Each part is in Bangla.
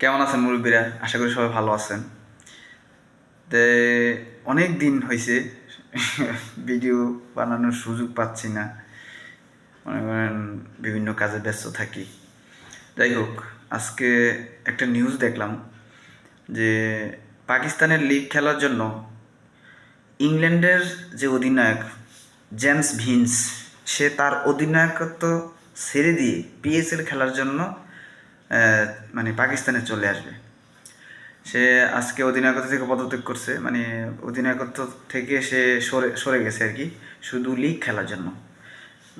কেমন আছেন মুরব্বীরা? আশা করি সবাই ভালো আছেন। তে, অনেক দিন হয়েছে ভিডিও বানানোর সুযোগ পাচ্ছি না। মনে করেন বিভিন্ন কাজে ব্যস্ত থাকি। যাই হোক, আজকে একটা নিউজ দেখলাম যে পাকিস্তানের লিগ খেলার জন্য ইংল্যান্ডের যে অধিনায়ক জেমস ভিন্স, সে তার অধিনায়কত্ব ছেড়ে দিয়ে পিএসএল খেলার জন্য মানে পাকিস্তানে চলে আসবে। সে আজকে অধিনায়কত্ব থেকে পদত্যাগ করছে মানে অধিনায়কত্ব থেকে সে সরে সরে গেছে আর কি, শুধু লিগ খেলার জন্য।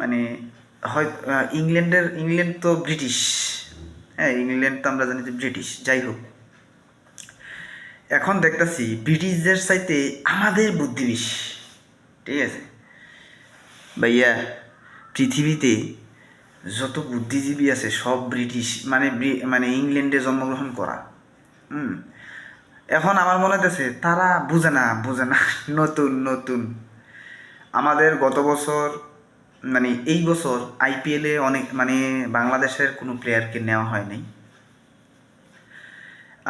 মানে হয় ইংল্যান্ডের, ইংল্যান্ড তো ব্রিটিশ। হ্যাঁ ইংল্যান্ড তো আমরা জানি যে ব্রিটিশ, যাই হোক। এখন দেখতেছি ব্রিটিশদের চাইতে আমাদের বুদ্ধি বেশি, ঠিক আছে? ভাইয়া, পৃথিবীতে যত বুদ্ধিজীবী আছে, সব ব্রিটিশ মানে মানে ইংল্যান্ডে জন্মগ্রহণ করা। হুম? এখন আমার মনে হতেছে তারা বুঝে না বুঝে না, নতুন নতুন। আমাদের গত বছর মানে এই বছর আইপিএলে অনেক মানে বাংলাদেশের কোনো প্লেয়ারকে নেওয়া হয়নি।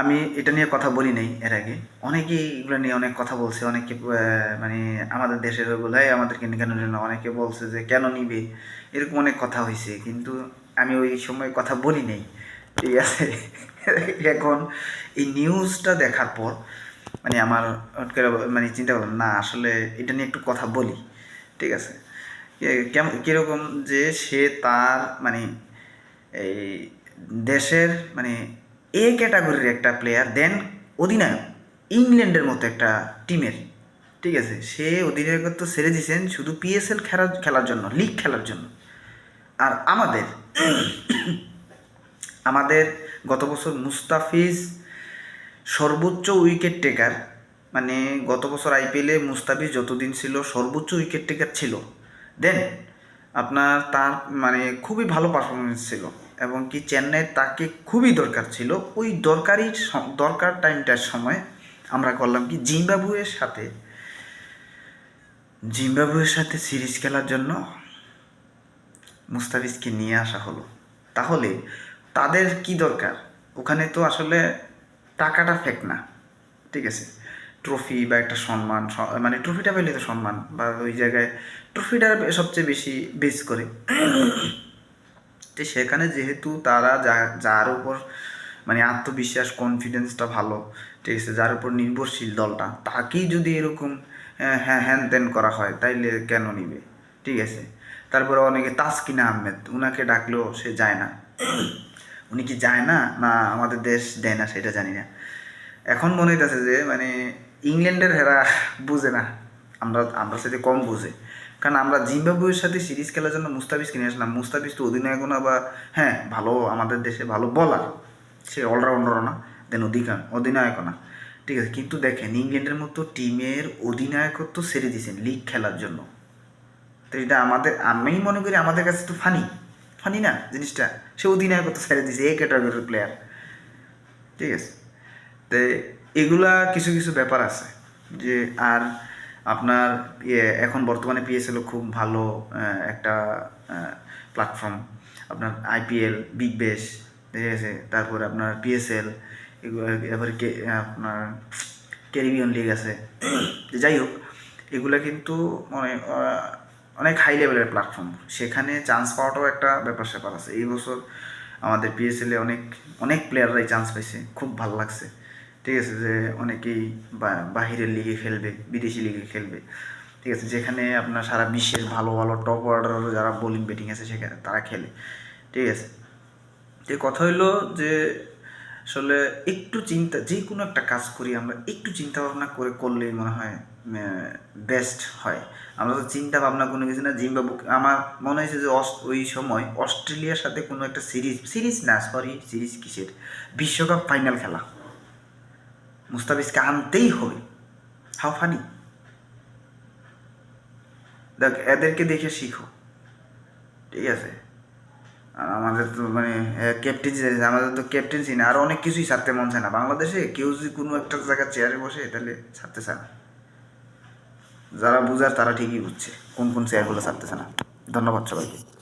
আমি এটা নিয়ে কথা বলি নাই এর আগে। অনেকেই এগুলো নিয়ে অনেক কথা বলছে, অনেকে মানে আমাদের দেশের বলে আমাদেরকে কেন অনেকে বলছে যে কেন নিবে? এরকম অনেক কথা হয়েছে কিন্তু আমি ওই সময় কথা বলি নাই। ঠিক আছে? এখন এই নিউজটা দেখার পর মানে আমার মানে চিন্তা করলাম, না, আসলে এটা নিয়ে একটু কথা বলি। ঠিক আছে? কেমন কীরকম যে সে তার মানে এই দেশের মানে এ ক্যাটাগরির একটা প্লেয়ার দেন অধিনায়ক। ইংল্যান্ডের মতো একটা টিমের ঠিক আছে? সে অধিনায়কত্ব ছেড়ে দিয়েছেন শুধু পিএসএল খেলার খেলার জন্য লিগ খেলার জন্য। আর আমাদের আমাদের গত বছর মুস্তাফিজ সর্বোচ্চ উইকেট টেকার মানে গত বছর আইপিএলে মুস্তাফিজ যতদিন ছিল সর্বোচ্চ উইকেট টেকার ছিল। দেন আপনার তার মানে খুবই ভালো পারফরমেন্স ছিল। এবং কি চেন্নাই তাকে খুবই দরকার ছিল। ওই দরকারি দরকার টাইমটার সময় আমরা করলাম কি, জিম্বাবুয়ের সাথে জিম্বাবুয়ের সাথে সিরিজ খেলার জন্য মুস্তাফিজকে নিয়ে আসা হলো। তাহলে তাদের কি দরকার? ওখানে তো আসলে টাকাটা ফেক না, ঠিক আছে? ট্রফি বা একটা সম্মান মানে ট্রফিটা পেলে তো সম্মান, বা ওই জায়গায় ট্রফিটা সবচেয়ে বেশি বেস করে। তো সেখানে যেহেতু তারা যার উপর মানে আত্মবিশ্বাস কনফিডেন্সটা ভালো, ঠিক আছে, যার উপর নির্ভরশীল দলটা, তাকেই যদি এরকম হ্যাঁ হ্যান ত্যান করা হয়, তাইলে কেন নিবে? ঠিক আছে? তারপরে অনেকে তাসকিনা আহমেদ, উনাকে ডাকলেও সে যায় না। উনি কি যায় না? না, আমাদের দেশ দেয় না, সেটা জানি না। এখন মনে হইতেছে যে মানে ইংল্যান্ডের হেরা বুঝে না। আমরা আমরা সাথে কম বুঝে। কারণ আমরা জিম্বাবুয়ের সাথে সিরিজ খেলার জন্য মুস্তাফিজ কিনে আসলাম। মুস্তাফিজ তো অধিনায়ক না বা হ্যাঁ ভালো আমাদের দেশে ভালো বলার সে অলরাউন্ডারও না দেন অধিকার অধিনায়কও না। ঠিক আছে, কিন্তু দেখেন, ইংল্যান্ডের মতো টিমের অধিনায়কত্ব সেরে দিয়েছেন লিগ খেলার জন্য। তো এটা আমাদের আমি মনে করি আমাদের কাছে তো ফানি ফানি না জিনিসটা। সে অধিনায়কত্ব ছেড়ে দিয়েছে, এ ক্যাটাগরির প্লেয়ার ঠিক আছে? তো এগুলা কিছু কিছু ব্যাপার আছে। যে, আর আপনার ইয়ে এখন বর্তমানে পিএসএলও খুব ভালো একটা প্ল্যাটফর্ম আপনার আইপিএল বিগ বেশ ঠিক আছে? তারপরে আপনার পিএসএল এগুলো এবারে কে, আপনার ক্যারিবিয়ান লিগ আছে। যাই হোক, এগুলো কিন্তু মানে অনেক হাই লেভেলের প্ল্যাটফর্ম সেখানে চান্স পাওয়াটাও একটা ব্যাপার, স্যাপার আছে। এই বছর আমাদের পিএসএলে অনেক অনেক প্লেয়াররাই চান্স পাইছে। খুব ভালো লাগছে। ঠিক আছে, যে অনেকেই বাহিরের লিগে খেলবে, বিদেশি লিগে খেলবে। ঠিক আছে, যেখানে আপনার সারা বিশ্বের ভালো ভালো টপ অর্ডার যারা বোলিং ব্যাটিং আছে সেখানে তারা খেলে। ঠিক আছে? তো কথা হইল যে, আসলে একটু চিন্তা, যে কোনো একটা কাজ করি আমরা, একটু চিন্তা ভাবনা করে করলেই মনে হয় বেস্ট হয়। আমরা তো চিন্তা ভাবনা কোনো কিছু না, জিম্বাবু, আমার মনে হয়েছে যে ওই সময় অস্ট্রেলিয়ার সাথে কোনো একটা সিরিজ সিরিজ না সরি সিরিজ কিসের? বিশ্বকাপ ফাইনাল খেলা। মুস্তাফিজকে আনতেই হবে। How funny. দেখ, এদেরকে দেখে শিখো। ঠিক আছে? আর আমাদের তো মানে ক্যাপ্টেন্সি আমাদের তো ক্যাপ্টেন্সি না আর অনেক কিছুই ছাড়তে মন চায় না। বাংলাদেশে কেউ যদি কোনো একটা জায়গায় চেয়ারে বসে, তাহলে ছাড়তে চায় না। যারা বুঝার, তারা ঠিকই বুঝছে। কোন কোন চেয়ারগুলো ছাড়তেছে না। ধন্যবাদ সবাইকে।